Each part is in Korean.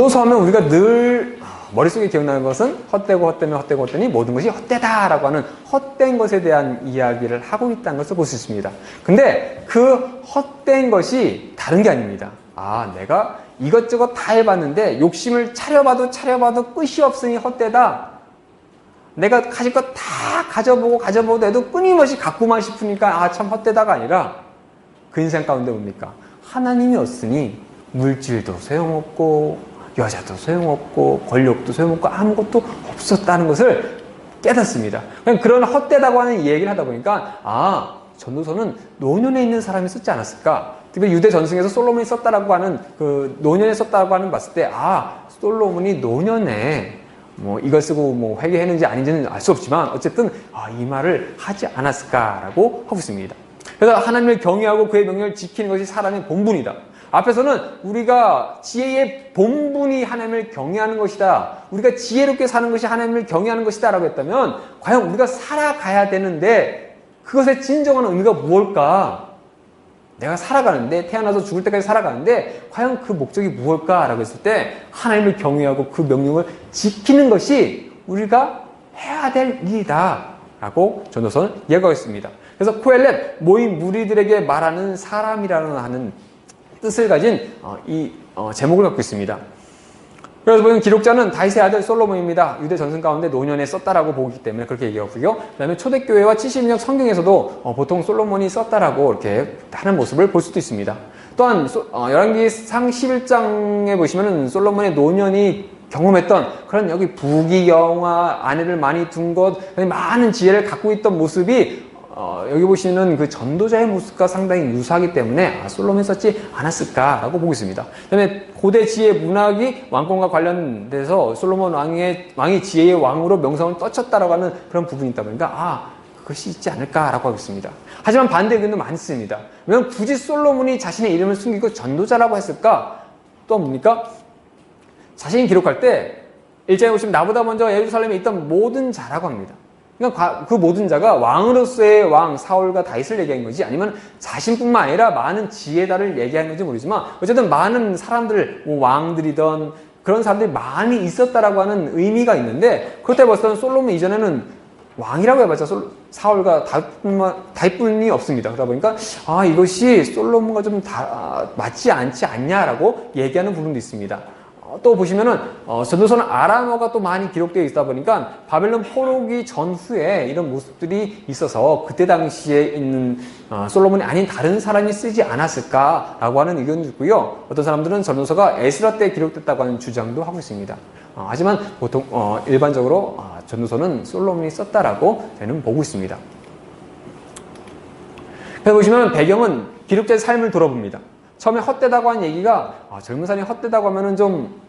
전도서 하면 우리가 늘 머릿속에 기억나는 것은 헛되고 헛되면 헛되고 헛되니 모든 것이 헛되다라고 하는 헛된 것에 대한 이야기를 하고 있다는 것을 볼 수 있습니다. 근데 그 헛된 것이 다른 게 아닙니다. 아, 내가 이것저것 다 해봤는데 욕심을 차려봐도 차려봐도 끝이 없으니 헛되다. 내가 가질 것 다 가져보고 가져보고 해도 끊임없이 갖고만 싶으니까 아 참 헛되다가 아니라 그 인생 가운데 뭡니까? 하나님이 없으니 물질도 소용없고 여자도 소용없고 권력도 소용없고 아무것도 없었다는 것을 깨닫습니다. 그냥 그런 헛되다고 하는 얘기를 하다 보니까 아 전도서는 노년에 있는 사람이 썼지 않았을까? 특히 유대 전승에서 솔로몬이 썼다라고 하는 그 노년에 썼다고 하는 봤을 때 아 솔로몬이 노년에 뭐 이걸 쓰고 뭐 회개했는지 아닌지는 알 수 없지만 어쨌든 아, 이 말을 하지 않았을까라고 하고 있습니다. 그래서 하나님을 경외하고 그의 명령을 지키는 것이 사람의 본분이다. 앞에서는 우리가 지혜의 본분이 하나님을 경외하는 것이다. 우리가 지혜롭게 사는 것이 하나님을 경외하는 것이다. 라고 했다면, 과연 우리가 살아가야 되는데, 그것의 진정한 의미가 무엇일까? 내가 살아가는데, 태어나서 죽을 때까지 살아가는데, 과연 그 목적이 무엇일까? 라고 했을 때, 하나님을 경외하고 그 명령을 지키는 것이 우리가 해야 될 일이다. 라고 전도서는 있습니다. 그래서 코엘렛, 모인 무리들에게 말하는 사람이라는 하는 뜻을 가진 어, 이 어, 제목을 갖고 있습니다. 그래서 보면 기록자는 다윗의 아들 솔로몬입니다. 유대 전승 가운데 노년에 썼다라고 보기 때문에 그렇게 얘기하고요. 그다음에 초대교회와 70년 성경에서도 어, 보통 솔로몬이 썼다라고 이렇게 하는 모습을 볼 수도 있습니다. 또한 열왕기상 11장에 보시면은 솔로몬의 노년이 경험했던 그런 여기 부귀 영화 아내를 많이 둔 것, 많은 지혜를 갖고 있던 모습이 어, 여기 보시는 그 전도자의 모습과 상당히 유사하기 때문에 아, 솔로몬 썼지 않았을까라고 보고 있습니다. 그다음에 고대 지혜 문학이 왕권과 관련돼서 솔로몬 왕의 왕이 지혜의 왕으로 명성을 떠쳤다라고 하는 그런 부분이 있다 보니까 아 그것이 있지 않을까라고 하고 있습니다. 하지만 반대 의견도 많습니다. 왜냐면 굳이 솔로몬이 자신의 이름을 숨기고 전도자라고 했을까? 또 뭡니까? 자신이 기록할 때 일장에 보시면 나보다 먼저 예루살렘에 있던 모든 자라고 합니다. 그러니까 그 모든 자가 왕으로서의 왕 사울과 다윗을 얘기한 거지 아니면 자신뿐만 아니라 많은 지혜다를 얘기한 건지 모르지만 어쨌든 많은 사람들 뭐 왕들이던 그런 사람들이 많이 있었다라고 하는 의미가 있는데 그렇다 벌써 솔로몬 이전에는 왕이라고 해봤자 사울과 다윗뿐만 다윗뿐이 없습니다. 그러다 보니까 아 이것이 솔로몬과 좀 다, 맞지 않지 않냐라고 얘기하는 부분도 있습니다. 어, 또 보시면은 어, 전도서는 아람어가 또 많이 기록되어 있다 보니까 바벨론 포로기 전후에 이런 모습들이 있어서 그때 당시에 있는 어, 솔로몬이 아닌 다른 사람이 쓰지 않았을까라고 하는 의견도 있고요. 어떤 사람들은 전도서가 에스라 때 기록됐다고 하는 주장도 하고 있습니다. 어, 하지만 보통 어, 일반적으로 어, 전도서는 솔로몬이 썼다라고 저는 보고 있습니다. 그래서 보시면 배경은 기록자의 삶을 돌아봅니다. 처음에 헛되다고 한 얘기가 아, 젊은 사람이 헛되다고 하면은 좀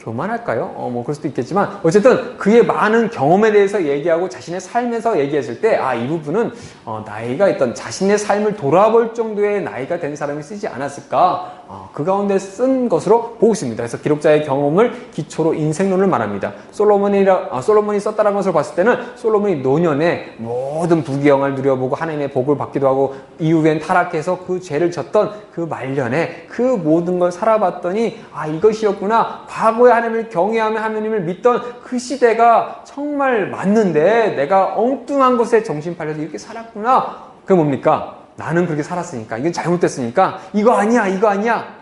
교만할까요? 어, 뭐 그럴 수도 있겠지만 어쨌든 그의 많은 경험에 대해서 얘기하고 자신의 삶에서 얘기했을 때 아 이 부분은 어, 나이가 있던 자신의 삶을 돌아볼 정도의 나이가 된 사람이 쓰지 않았을까 어, 그 가운데 쓴 것으로 보고 있습니다. 그래서 기록자의 경험을 기초로 인생론을 말합니다. 솔로몬이라 아, 솔로몬이 썼다는 것을 봤을 때는 솔로몬이 노년에 모든 부귀영을 누려보고 하나님의 복을 받기도 하고 이후엔 타락해서 그 죄를 졌던 그 말년에 그 모든 걸 살아봤더니 아 이것이었구나 과거에 하나님을 경외하며 하나님을 믿던 그 시대가 정말 맞는데 내가 엉뚱한 것에 정신 팔려서 이렇게 살았구나. 그게 뭡니까? 나는 그렇게 살았으니까 이건 잘못됐으니까 이거 아니야 이거 아니야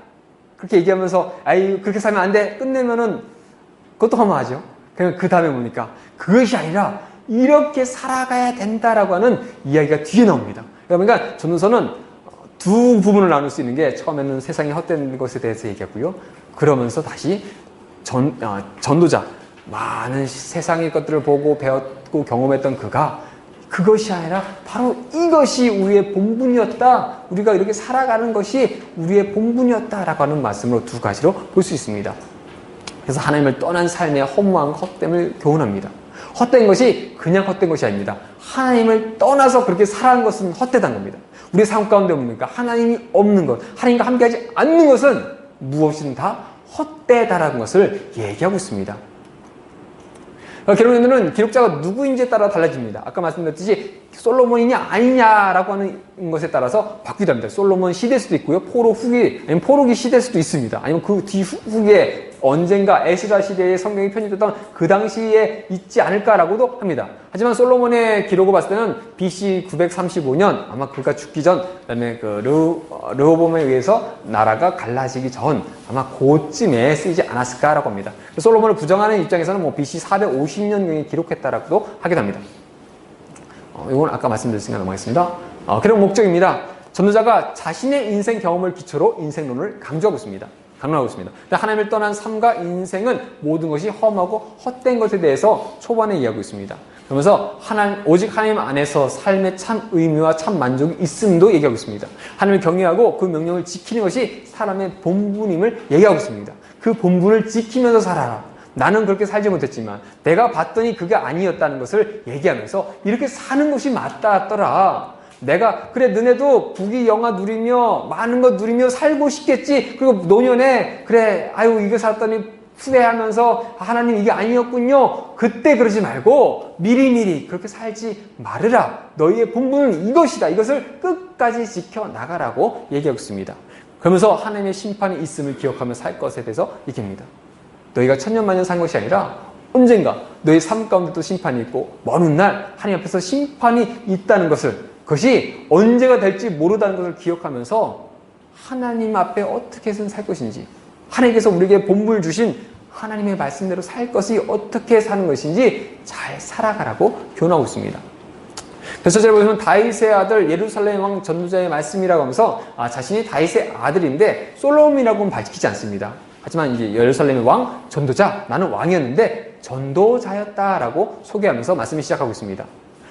그렇게 얘기하면서 아이 그렇게 살면 안 돼 끝내면은 그것도 허무하죠. 그냥 그 다음에 뭡니까? 그것이 아니라 이렇게 살아가야 된다라고 하는 이야기가 뒤에 나옵니다. 그러니까 전도서는 두 부분을 나눌 수 있는 게 처음에는 세상이 헛된 것에 대해서 얘기했고요. 그러면서 다시 전, 어, 전도자, 많은 세상의 것들을 보고 배웠고 경험했던 그가 그것이 아니라 바로 이것이 우리의 본분이었다. 우리가 이렇게 살아가는 것이 우리의 본분이었다라고 하는 말씀으로 두 가지로 볼 수 있습니다. 그래서 하나님을 떠난 삶의 허무한 헛됨을 교훈합니다. 헛된 것이 그냥 헛된 것이 아닙니다. 하나님을 떠나서 그렇게 살아가는 것은 헛되다는 겁니다. 우리 삶 가운데 뭡니까? 하나님이 없는 것, 하나님과 함께하지 않는 것은 무엇이든 다 헛되다라는 것을 얘기하고 있습니다. 결론에는 기록자가 누구인지에 따라 달라집니다. 아까 말씀드렸듯이 솔로몬이냐 아니냐라고 하는 것에 따라서 바뀌기도 합니다. 솔로몬 시대일 수도 있고요. 포로 후기, 아니면 포로기 시대일 수도 있습니다. 아니면 그 뒤 후기에 언젠가 에스라 시대에 성경이 편집됐던 그 당시에 있지 않을까라고도 합니다. 하지만 솔로몬의 기록을 봤을 때는 BC 935년 아마 그가 죽기 전 그다음에 그 르, 르호봄에 의해서 나라가 갈라지기 전 아마 그쯤에 쓰이지 않았을까라고 합니다. 솔로몬을 부정하는 입장에서는 뭐 BC 450년경에 기록했다라고도 하기도 합니다. 어, 이건 아까 말씀드렸으니까 넘어가겠습니다. 어, 그런 목적입니다. 전도자가 자신의 인생 경험을 기초로 인생론을 강조하고 있습니다. 강조하고 있습니다. 하나님을 떠난 삶과 인생은 모든 것이 험하고 헛된 것에 대해서 초반에 이야기하고 있습니다. 그러면서 하나님, 오직 하나님 안에서 삶의 참 의미와 참 만족이 있음도 얘기하고 있습니다. 하나님을 경외하고 그 명령을 지키는 것이 사람의 본분임을 얘기하고 있습니다. 그 본분을 지키면서 살아라. 나는 그렇게 살지 못했지만 내가 봤더니 그게 아니었다는 것을 얘기하면서 이렇게 사는 것이 맞다더라. 내가 그래 너네도 부귀 영화 누리며 많은 것 누리며 살고 싶겠지. 그리고 노년에 그래 아유 이거 살았더니 후회하면서 하나님 이게 아니었군요. 그때 그러지 말고 미리미리 그렇게 살지 말으라. 너희의 본분은 이것이다. 이것을 끝까지 지켜 나가라고 얘기하고 있습니다. 그러면서 하나님의 심판이 있음을 기억하며 살 것에 대해서 얘기합니다. 너희가 천년만년 산 것이 아니라 언젠가 너희 삶 가운데 또 심판이 있고 먼날 하나님 앞에서 심판이 있다는 것을 그것이 언제가 될지 모르다는 것을 기억하면서 하나님 앞에 어떻게 해서는 살 것인지 하나님께서 우리에게 본물 주신 하나님의 말씀대로 살 것이 어떻게 사는 것인지 잘 살아가라고 교훈하고 있습니다. 그래서 제가 보시면 다윗의 아들 예루살렘 왕 전도자의 말씀이라고 하면서 아, 자신이 다윗의 아들인데 솔로몬이라고는 밝히지 않습니다. 하지만 이제 예루살렘의 왕 전도자 나는 왕이었는데 전도자였다라고 소개하면서 말씀을 시작하고 있습니다.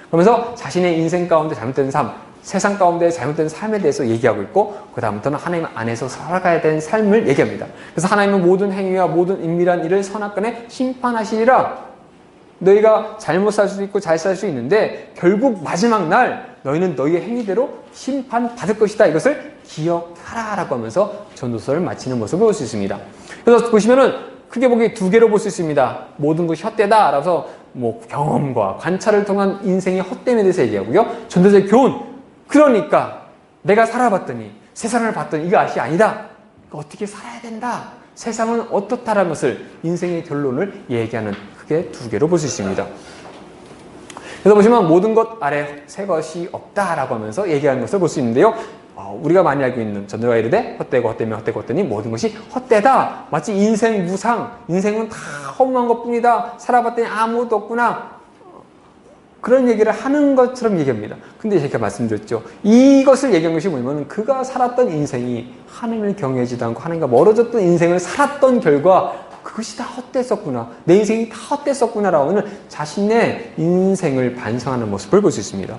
그러면서 자신의 인생 가운데 잘못된 삶, 세상 가운데 잘못된 삶에 대해서 얘기하고 있고 그 다음부터는 하나님 안에서 살아가야 되는 삶을 얘기합니다. 그래서 하나님은 모든 행위와 모든 인밀한 일을 선악간에 심판하시리라. 너희가 잘못 살 수도 있고 잘 살 수 있는데 결국 마지막 날 너희는 너희의 행위대로 심판받을 것이다. 이것을 기억하라라고 하면서 전도서를 마치는 모습을 볼 수 있습니다. 그래서 보시면은 크게 보기 두 개로 볼 수 있습니다. 모든 것이 헛되다. 라서 뭐 경험과 관찰을 통한 인생의 헛됨에 대해서 얘기하고요. 전도서의 교훈. 그러니까 내가 살아봤더니 세상을 봤더니 이거 아시 아니다. 어떻게 살아야 된다. 세상은 어떻다라는 것을 인생의 결론을 얘기하는 크게 두 개로 볼 수 있습니다. 그래서 보시면 모든 것 아래 새 것이 없다라고 하면서 얘기하는 것을 볼 수 있는데요. 어, 우리가 많이 알고 있는 전도가 이르되 헛되고 헛되면 헛되고 헛되니 모든 것이 헛되다. 마치 인생 무상, 인생은 다 허무한 것뿐이다. 살아봤더니 아무것도 없구나. 그런 얘기를 하는 것처럼 얘기합니다. 근데 제가 말씀드렸죠. 이것을 얘기한 것이 뭐냐면 그가 살았던 인생이 하나님을 경외하지도 않고 하나님과 멀어졌던 인생을 살았던 결과 그것이 다 헛됐었구나. 내 인생이 다 헛됐었구나라고 하는 자신의 인생을 반성하는 모습을 볼 수 있습니다.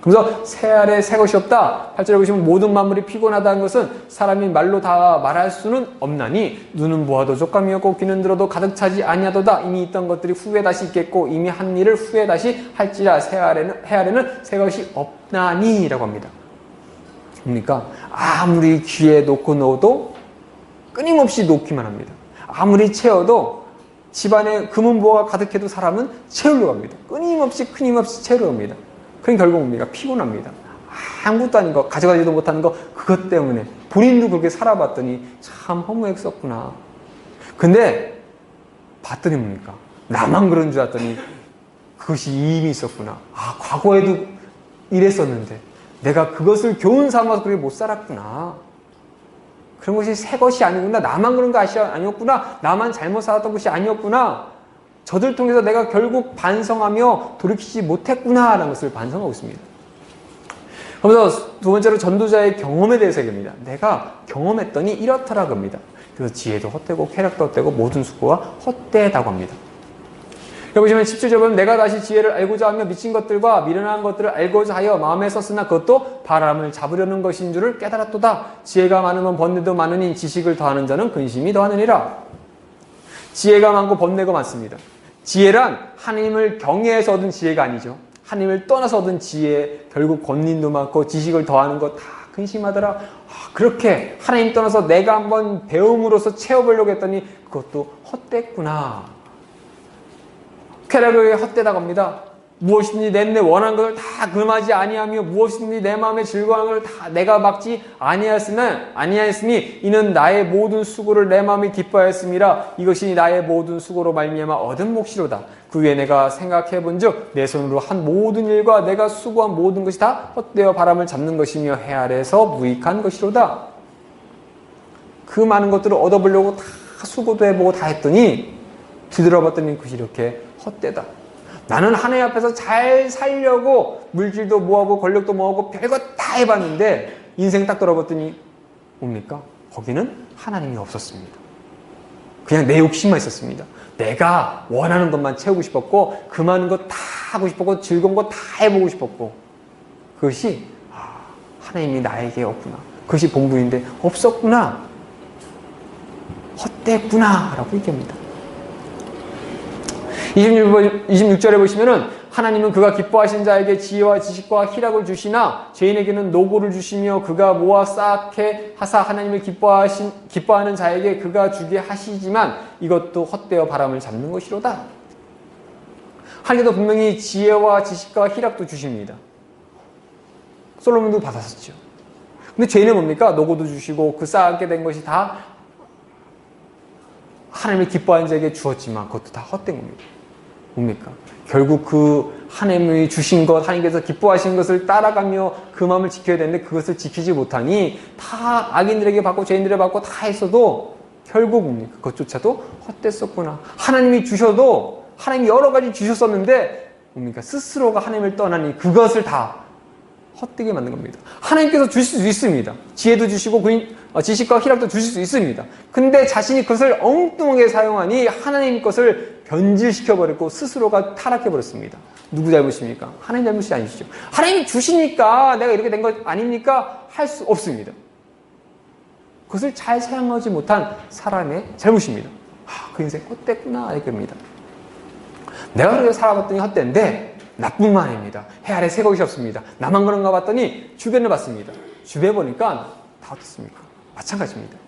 그래서 새 아래 새 것이 없다. 8절에 보시면 모든 만물이 피곤하다는 것은 사람이 말로 다 말할 수는 없나니 눈은 보아도 족감이었고 귀는 들어도 가득 차지 아니하도다. 이미 있던 것들이 후에 다시 있겠고 이미 한 일을 후에 다시 할지라 새 아래는 해 아래는 새 것이 없나니라고 합니다. 그러니까 아무리 귀에 놓고 넣어도 끊임없이 놓기만 합니다. 아무리 채워도 집안에 금은보가 가득해도 사람은 채우려고 합니다. 끊임없이 끊임없이 채우려고 합니다. 그럼 결국 뭡니까? 피곤합니다. 아무것도 아닌 거, 가져가지도 못하는 거, 그것 때문에. 본인도 그렇게 살아봤더니 참 허무했었구나. 근데 봤더니 뭡니까? 나만 그런 줄 알았더니 그것이 이미 있었구나. 아, 과거에도 이랬었는데 내가 그것을 교훈 삼아서 그렇게 못 살았구나. 그런 것이 새 것이 아니구나. 나만 그런 거 아니었구나. 나만 잘못 살았던 것이 아니었구나. 저들 통해서 내가 결국 반성하며 돌이키지 못했구나라는 것을 반성하고 있습니다. 그러면서 두 번째로 전도자의 경험에 대해서 얘기합니다. 내가 경험했더니 이렇더라 합니다. 그래서 지혜도 헛되고 쾌락도 헛되고 모든 수고가 헛되다고 합니다. 여기 보시면 17절 보면 내가 다시 지혜를 알고자 하며 미친 것들과 미련한 것들을 알고자 하여 마음에 썼으나 그것도 바람을 잡으려는 것인 줄을 깨달았도다. 지혜가 많으면 번뇌도 많으니 지식을 더하는 자는 근심이 더하느니라. 지혜가 많고 번뇌가 많습니다. 지혜란 하나님을 경외해서 얻은 지혜가 아니죠. 하나님을 떠나서 얻은 지혜, 결국 권린도 많고 지식을 더하는 거다 근심하더라. 아, 그렇게 하나님 떠나서 내가 한번 배움으로써 채워보려고 했더니 그것도 헛됐구나. 쾌락을 헛되다고 합니다. 무엇이든지 내 눈에 원하는 것을 다 금하지 아니하며 무엇이든지 내 마음에 즐거워하는 것을 다 내가 막지 아니하였으나 아니하였으니 이는 나의 모든 수고를 내 마음에 기뻐하였음이라 이것이 나의 모든 수고로 말미암아 얻은 몫이로다. 그 위에 내가 생각해 본즉 내 손으로 한 모든 일과 내가 수고한 모든 것이 다 헛되어 바람을 잡는 것이며 해 아래서 무익한 것이로다. 그 많은 것들을 얻어보려고 다 수고도 해보고 다 했더니 뒤돌아봤더니 그것이 이렇게 헛되다 나는 하나님 앞에서 잘 살려고 물질도 모아보고 권력도 모아보고 별거 다 해봤는데 인생 딱 돌아봤더니 뭡니까? 거기는 하나님이 없었습니다. 그냥 내 욕심만 있었습니다. 내가 원하는 것만 채우고 싶었고 그 많은 것다 하고 싶었고 즐거운 거 다 해보고 싶었고 그것이 아, 하나님이 나에게 없구나. 그것이 본분인데 없었구나. 헛됐구나 라고 얘기합니다. 26절에 보시면은 하나님은 그가 기뻐하신 자에게 지혜와 지식과 희락을 주시나 죄인에게는 노고를 주시며 그가 모아 쌓게 하사 하나님을 기뻐하신 기뻐하는 자에게 그가 주게 하시지만 이것도 헛되어 바람을 잡는 것이로다. 하나님도 분명히 지혜와 지식과 희락도 주십니다. 솔로몬도 받았었죠. 근데 죄인은 뭡니까? 노고도 주시고 그 쌓게 된 것이 다 하나님을 기뻐하는 자에게 주었지만 그것도 다 헛된 겁니다. 뭡니까? 결국 그 하나님이 주신 것, 하나님께서 기뻐하신 것을 따라가며 그 마음을 지켜야 되는데 그것을 지키지 못하니 다 악인들에게 받고 죄인들에게 받고 다 했어도 결국 뭡니까? 그것조차도 헛됐었구나. 하나님이 주셔도 하나님이 여러 가지 주셨었는데 뭡니까? 스스로가 하나님을 떠나니 그것을 다 헛되게 만든 겁니다. 하나님께서 주실 수 있습니다. 지혜도 주시고 어, 지식과 희락도 주실 수 있습니다. 근데 자신이 그것을 엉뚱하게 사용하니 하나님 것을 변질시켜 버렸고 스스로가 타락해 버렸습니다. 누구 잘못입니까? 하나님 잘못이 아니시죠. 하나님이 주시니까 내가 이렇게 된 것 아닙니까? 할 수 없습니다. 그것을 잘 사용하지 못한 사람의 잘못입니다. 아, 그 인생 헛됐구나 이겁니다. 내가 그렇게 살아봤더니 헛된데 나뿐만 아닙니다. 해 아래 새 것이 없습니다. 나만 그런가 봤더니 주변을 봤습니다. 주변에 보니까 다 어떻습니까? 마찬가지입니다.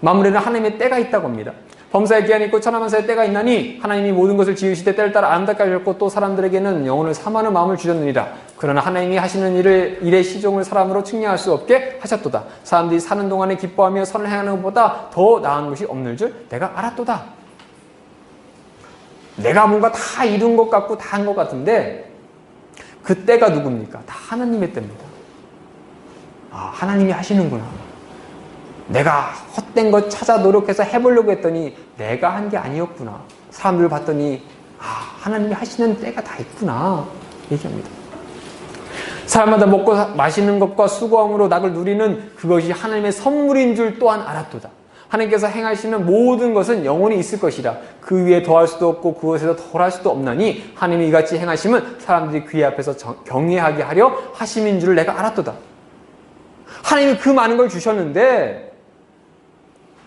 마무리는 하나님의 때가 있다고 합니다. 범사의 기한이 있고 천하만사의 때가 있나니 하나님이 모든 것을 지으시되 때를 따라 아름답게 하셨고 또 사람들에게는 영혼을 사모하는 마음을 주셨느니라. 그러나 하나님이 하시는 일을 일의 시종을 사람으로 측량할 수 없게 하셨도다. 사람들이 사는 동안에 기뻐하며 선을 행하는 것보다 더 나은 것이 없는 줄 내가 알았도다. 내가 뭔가 다 이룬 것 같고 다 한 것 같은데 그 때가 누굽니까? 다 하나님의 때입니다. 아, 하나님이 하시는구나. 내가 헛된 것 찾아 노력해서 해보려고 했더니 내가 한 게 아니었구나. 사람들 봤더니 아, 하나님이 하시는 때가 다 있구나. 얘기합니다. 사람마다 먹고 마시는 것과 수고함으로 낙을 누리는 그것이 하나님의 선물인 줄 또한 알았도다. 하나님께서 행하시는 모든 것은 영원히 있을 것이라 그 위에 더할 수도 없고 그것에서 덜할 수도 없나니 하나님이 이같이 행하심은 사람들이 그의 앞에서 경외하게 하려 하심인 줄을 내가 알았도다. 하나님이 그 많은 걸 주셨는데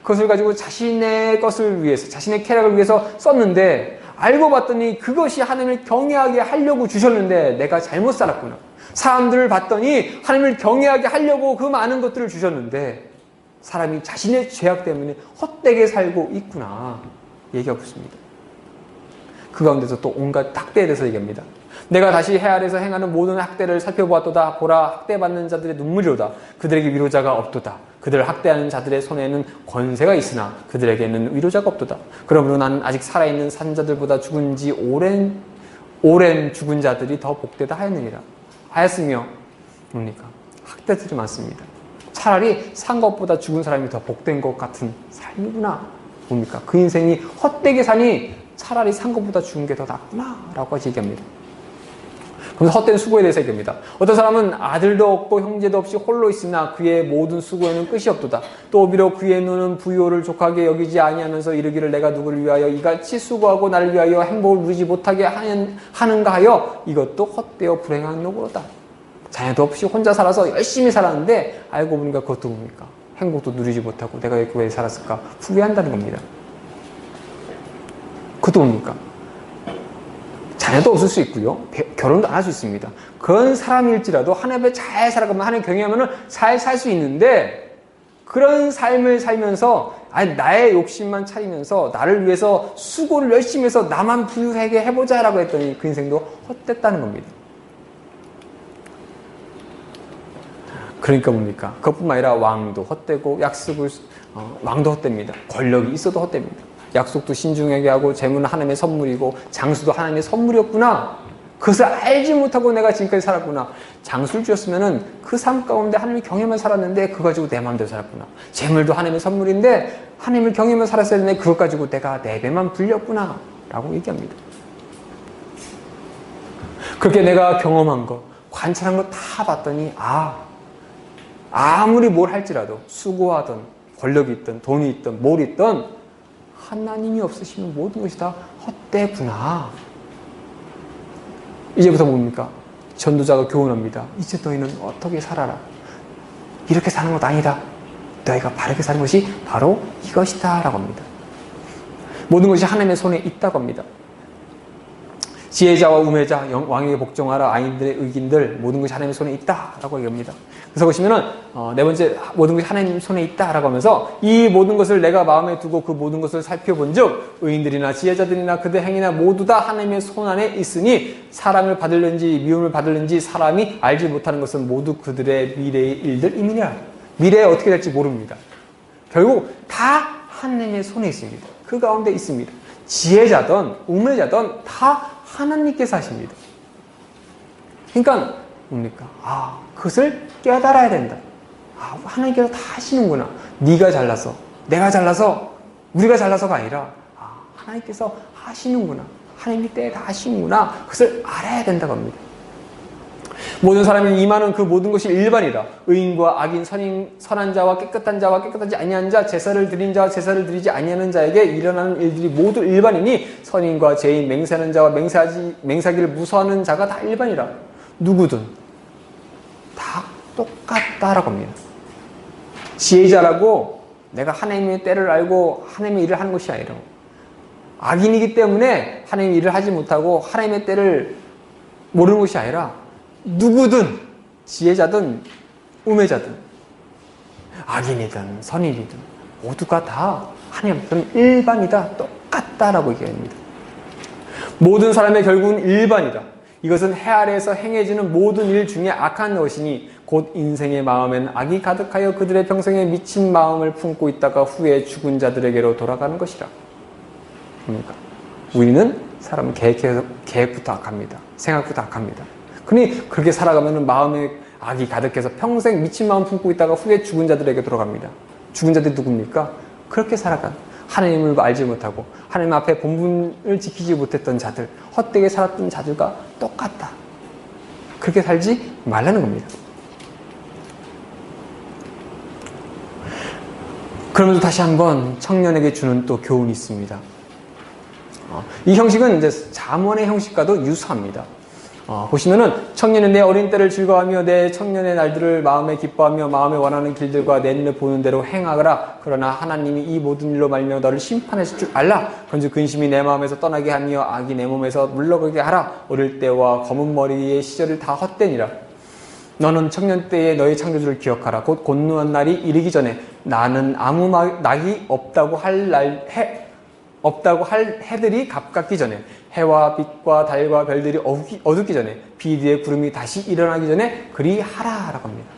그것을 가지고 자신의 것을 위해서 자신의 쾌락을 위해서 썼는데 알고 봤더니 그것이 하나님을 경외하게 하려고 주셨는데 내가 잘못 살았구나. 사람들을 봤더니 하나님을 경외하게 하려고 그 많은 것들을 주셨는데 사람이 자신의 죄악 때문에 헛되게 살고 있구나 얘기하고 있습니다. 그 가운데서 또 온갖 학대에 대해서 얘기합니다. 내가 다시 해 아래서 행하는 모든 학대를 살펴보았도다. 보라 학대받는 자들의 눈물이로다. 그들에게 위로자가 없도다. 그들을 학대하는 자들의 손에는 권세가 있으나 그들에게는 위로자가 없도다. 그러므로 나는 아직 살아있는 산자들보다 죽은 지 오랜 오랜 죽은 자들이 더 복되다 하였느니라. 하였으며 뭡니까? 학대들이 많습니다. 차라리 산 것보다 죽은 사람이 더 복된 것 같은 삶이구나. 뭡니까? 그 인생이 헛되게 사니 차라리 산 것보다 죽은 게 더 낫구나. 라고 얘기합니다. 헛된 수고에 대해서 얘기합니다. 어떤 사람은 아들도 없고 형제도 없이 홀로 있으나 그의 모든 수고에는 끝이 없도다. 또 비록 그의 눈은 부요를 족하게 여기지 아니하면서 이르기를 내가 누구를 위하여 이같이 수고하고 나를 위하여 행복을 누리지 못하게 하는가 하여 이것도 헛되어 불행한 노고로다. 자녀도 없이 혼자 살아서 열심히 살았는데 알고 보니까 그것도 뭡니까? 행복도 누리지 못하고 내가 왜 살았을까? 후회한다는 겁니다. 그것도 뭡니까? 자녀도 없을 수 있고요. 결혼도 안 할 수 있습니다. 그런 사람일지라도 하나님 앞에 잘 살아가면 하나님 경외하면 잘 살 수 있는데 그런 삶을 살면서 아니 나의 욕심만 차리면서 나를 위해서 수고를 열심히 해서 나만 부유하게 해보자라고 했더니 그 인생도 헛됐다는 겁니다. 그러니까 뭡니까? 그것뿐만 아니라 왕도 헛되고 약속을 어, 왕도 헛됩니다. 권력이 있어도 헛됩니다. 약속도 신중하게 하고 재물은 하나님의 선물이고 장수도 하나님의 선물이었구나. 그것을 알지 못하고 내가 지금까지 살았구나. 장수를 주었으면은 그 삶 가운데 하나님을 경외만 살았는데 그거 가지고 내 마음대로 살았구나. 재물도 하나님의 선물인데 하나님을 경외만 살았어야 되는데 그것 가지고 내가 내 배만 불렸구나. 라고 얘기합니다. 그렇게 내가 경험한 거, 관찰한 거 다 봤더니 아, 아무리 뭘 할지라도 수고하던 권력이 있던 돈이 있던 뭘 있던 하나님이 없으시면 모든 것이 다 헛되구나. 이제부터 뭡니까? 전도자가 교훈합니다. 이제 너희는 어떻게 살아라. 이렇게 사는 것 아니다. 너희가 바르게 사는 것이 바로 이것이다. 라고 합니다. 모든 것이 하나님의 손에 있다고 합니다. 지혜자와 우매자, 왕에게 복종하라, 아이들의 의긴들, 모든 것이 하나님의 손에 있다 라고 얘기합니다. 그래서 보시면은 어, 네 번째 모든 것이 하나님 손에 있다 라고 하면서 이 모든 것을 내가 마음에 두고 그 모든 것을 살펴본 즉 의인들이나 지혜자들이나 그들 행위나 모두 다 하나님의 손 안에 있으니 사랑을 받을는지 미움을 받을는지 사람이 알지 못하는 것은 모두 그들의 미래의 일들임이냐. 미래에 어떻게 될지 모릅니다. 결국 다 하나님의 손에 있습니다. 그 가운데 있습니다. 지혜자든 우매자든 다 하나님께서 하십니다. 그러니까 뭡니까? 아, 그것을 깨달아야 된다. 아, 하나님께서 다 하시는구나. 네가 잘나서, 내가 잘나서, 우리가 잘나서가 아니라 아, 하나님께서 하시는구나. 하나님이 때에 다 하시는구나. 그것을 알아야 된다고 합니다. 모든 사람이 임하는 그 모든 것이 일반이라 의인과 악인 선인 선한 자와 깨끗한 자와 깨끗하지 아니한 자 제사를 드린 자와 제사를 드리지 아니하는 자에게 일어나는 일들이 모두 일반이니 선인과 죄인 맹세하는 자와 맹세하지 맹사기를 무서워하는 자가 다 일반이라 누구든 다 똑같다라고 합니다. 지혜자라고 내가 하나님의 때를 알고 하나님의 일을 하는 것이 아니라 악인이기 때문에 하나님의 일을 하지 못하고 하나님의 때를 모르는 것이 아니라 누구든 지혜자든 우매자든 악인이든 선인이든 모두가 다 하나님 일반이다 똑같다라고 얘기합니다. 모든 사람의 결국은 일반이다. 이것은 해 아래에서 행해지는 모든 일 중에 악한 것이니 곧 인생의 마음엔 악이 가득하여 그들의 평생에 미친 마음을 품고 있다가 후에 죽은 자들에게로 돌아가는 것이라. 그러니까 우리는 계획해서, 계획부터 악합니다. 생각부터 악합니다. 그니 그렇게 살아가면 마음에 악이 가득해서 평생 미친 마음 품고 있다가 후에 죽은 자들에게 돌아갑니다. 죽은 자들이 누굽니까? 그렇게 살아간 하나님을 알지 못하고 하나님 앞에 본분을 지키지 못했던 자들, 헛되게 살았던 자들과 똑같다. 그렇게 살지 말라는 겁니다. 그러면서 다시 한번 청년에게 주는 또 교훈이 있습니다. 어, 이 형식은 이제 잠원의 형식과도 유사합니다. 어, 보시면은 청년은 내 어린 때를 즐거워하며 내 청년의 날들을 마음에 기뻐하며 마음에 원하는 길들과 내 눈에 보는 대로 행하거라. 그러나 하나님이 이 모든 일로 말며 너를 심판하실 줄 알라. 건즉 근심이 내 마음에서 떠나게 하며 악이 내 몸에서 물러가게 하라. 어릴 때와 검은 머리의 시절을 다 헛되니라. 너는 청년 때의 너의 창조주를 기억하라. 곧 곤누한 날이 이르기 전에 나는 아무 낙이 없다고 할 날, 해, 없다고 할 해들이 가깝기 전에 해와 빛과 달과 별들이 어둡기, 어둡기 전에 비 뒤에 구름이 다시 일어나기 전에 그리 하라라고 합니다.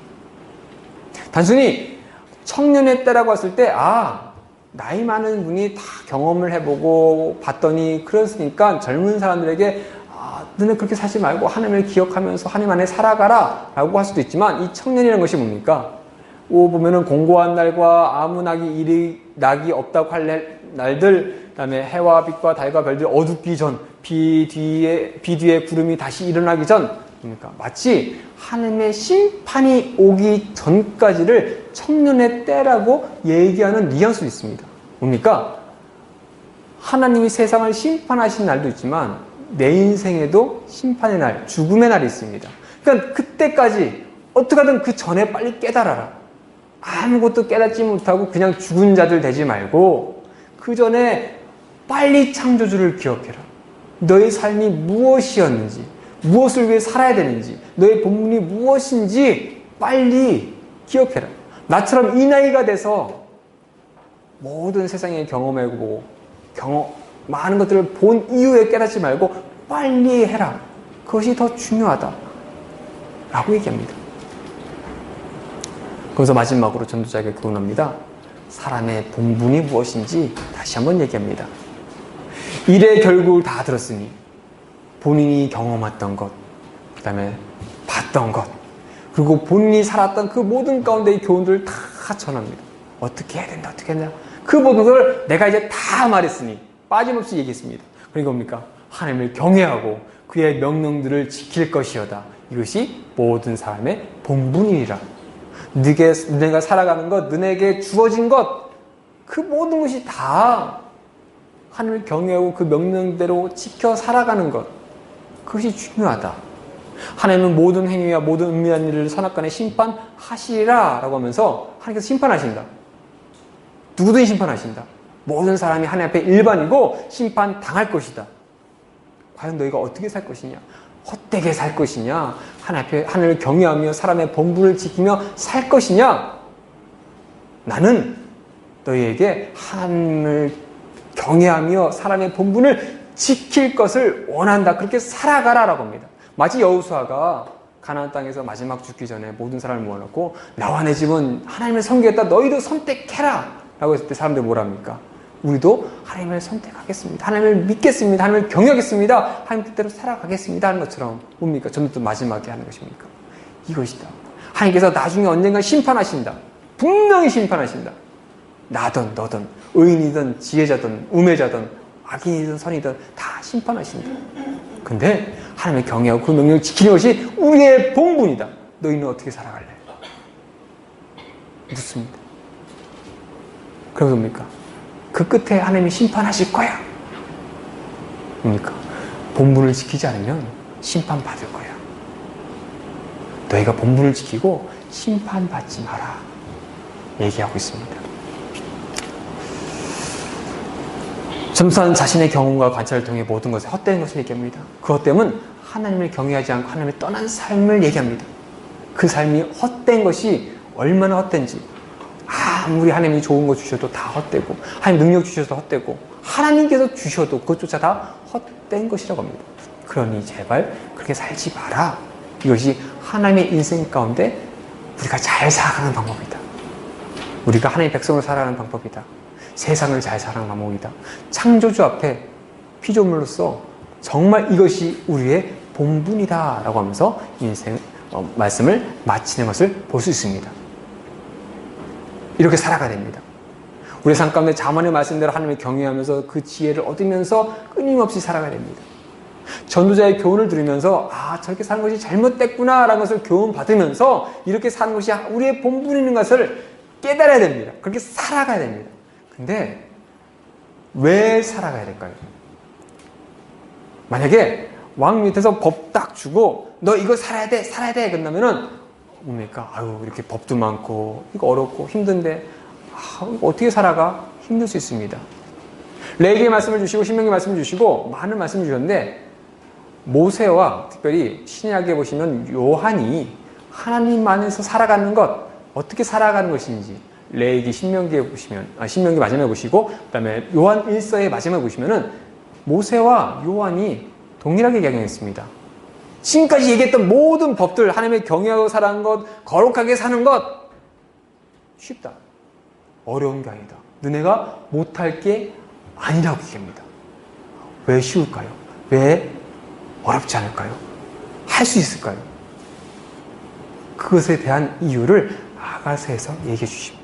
단순히 청년의 때라고 했을 때, 아, 나이 많은 분이 다 경험을 해보고 봤더니 그랬으니까 젊은 사람들에게 아, 너네 그렇게 살지 말고 하나님을 기억하면서 하나님 안에 살아가라 라고 할 수도 있지만 이 청년이라는 것이 뭡니까? 오 보면은 공고한 날과 아무 낙이 일이 낙이 없다고 할 날들 그다음에 해와 빛과 달과 별들 어둡기 전, 비 뒤에 비 뒤에 구름이 다시 일어나기 전, 그러니까 마치 하나님의 심판이 오기 전까지를 청년의 때라고 얘기하는 뉘앙스도 있습니다. 뭡니까? 하나님이 세상을 심판하신 날도 있지만 내 인생에도 심판의 날, 죽음의 날이 있습니다. 그러니까 그때까지 어떻게든 그 전에 빨리 깨달아라. 아무것도 깨닫지 못하고 그냥 죽은 자들 되지 말고 그 전에 빨리 창조주를 기억해라. 너의 삶이 무엇이었는지, 무엇을 위해 살아야 되는지, 너의 본문이 무엇인지 빨리 기억해라. 나처럼 이 나이가 돼서 모든 세상의 경험해보고 경험 많은 것들을 본 이후에 깨닫지 말고 빨리 해라. 그것이 더 중요하다. 라고 얘기합니다. 거기서 마지막으로 전도자에게 교훈합니다. 사람의 본분이 무엇인지 다시 한번 얘기합니다. 일의 결국을 다 들었으니 본인이 경험했던 것, 그 다음에 봤던 것, 그리고 본인이 살았던 그 모든 가운데의 교훈들을 다 전합니다. 어떻게 해야 된다, 어떻게 해야 된다. 그 모든 걸 내가 이제 다 말했으니 빠짐없이 얘기했습니다. 그러니까 뭡니까? 하나님을 경외하고 그의 명령들을 지킬 것이여다. 이것이 모든 사람의 본분이라. 너게, 너네가 살아가는 것, 너네에게 주어진 것, 그 모든 것이 다 하나님을 경외하고 그 명령대로 지켜 살아가는 것. 그것이 중요하다. 하나님은 모든 행위와 모든 은밀한 일을 선악간에 심판하시리라 라고 하면서 하나님께서 심판하신다. 누구든 심판하신다. 모든 사람이 하나님 앞에 일반이고 심판 당할 것이다. 과연 너희가 어떻게 살 것이냐? 헛되게 살 것이냐? 하나님 앞에 하늘을 경외하며 사람의 본분을 지키며 살 것이냐? 나는 너희에게 하나님을 경외하며 사람의 본분을 지킬 것을 원한다. 그렇게 살아가라라고 합니다. 마치 여우수아가 가나안 땅에서 마지막 죽기 전에 모든 사람을 모아놓고 나와 내 집은 하나님을 섬기겠다. 너희도 선택해라. 라고 했을 때 사람들이 뭐랍니까? 우리도 하나님을 선택하겠습니다. 하나님을 믿겠습니다. 하나님을 경외하겠습니다. 하나님 뜻대로 살아가겠습니다. 하는 것처럼 뭡니까? 저는 또 마지막에 하는 것입니까? 이것이다. 하나님께서 나중에 언젠가 심판하신다. 분명히 심판하신다. 나든 너든 의인이든 지혜자든 우매자든 악인이든 선이든 다 심판하신다. 근데 하나님의 경외하고 그 명령을 지키는 것이 우리의 본분이다. 너희는 어떻게 살아갈래? 묻습니다. 그래서 뭡니까? 그 끝에 하나님이 심판하실 거야. 뭡니까? 본분을 지키지 않으면 심판받을 거야. 너희가 본분을 지키고 심판받지 마라. 얘기하고 있습니다. 점수는 자신의 경험과 관찰을 통해 모든 것에 헛되는 것을 얘기합니다. 그 헛됨은 하나님을 경외하지 않고 하나님을 떠난 삶을 얘기합니다. 그 삶이 헛된 것이 얼마나 헛된지 아무리 하나님이 좋은 거 주셔도 다 헛되고 하나님 능력 주셔도 헛되고 하나님께서 주셔도 그것조차 다 헛된 것이라고 합니다. 그러니 제발 그렇게 살지 마라. 이것이 하나님의 인생 가운데 우리가 잘 살아가는 방법이다. 우리가 하나님의 백성으로 살아가는 방법이다. 세상을 잘 살아가는 방법이다. 창조주 앞에 피조물로서 정말 이것이 우리의 본분이다. 라고 하면서 인생, 어, 말씀을 마치는 것을 볼 수 있습니다. 이렇게 살아가야 됩니다. 우리 삶 가운데 자만의 말씀대로 하나님을 경외하면서 그 지혜를 얻으면서 끊임없이 살아가야 됩니다. 전도자의 교훈을 들으면서 아 저렇게 사는 것이 잘못됐구나 라는 것을 교훈 받으면서 이렇게 사는 것이 우리의 본분인 것을 깨달아야 됩니다. 그렇게 살아가야 됩니다. 근데 왜 살아가야 될까요? 만약에 왕 밑에서 법 딱 주고 너 이거 살아야 돼 살아야 돼 그러면은 뭡니까? 아유 이렇게 법도 많고 이거 어렵고 힘든데 아, 이거 어떻게 살아가? 힘들 수 있습니다. 레이기 말씀을 주시고 신명기 말씀을 주시고 많은 말씀을 주셨는데 모세와 특별히 신약에 보시면 요한이 하나님 안에서 살아가는 것 어떻게 살아가는 것인지 레이기 신명기에 보시면 아, 신명기 마지막에 보시고 그다음에 요한 1서의 마지막에 보시면은 모세와 요한이 동일하게 이야기했습니다. 지금까지 얘기했던 모든 법들 하나님의 경외하고 살아가는 것 거룩하게 사는 것 쉽다. 어려운 게 아니다. 너네가 못할 게 아니라고 얘기합니다. 왜 쉬울까요? 왜 어렵지 않을까요? 할 수 있을까요? 그것에 대한 이유를 아가서에서 얘기해 주십니다.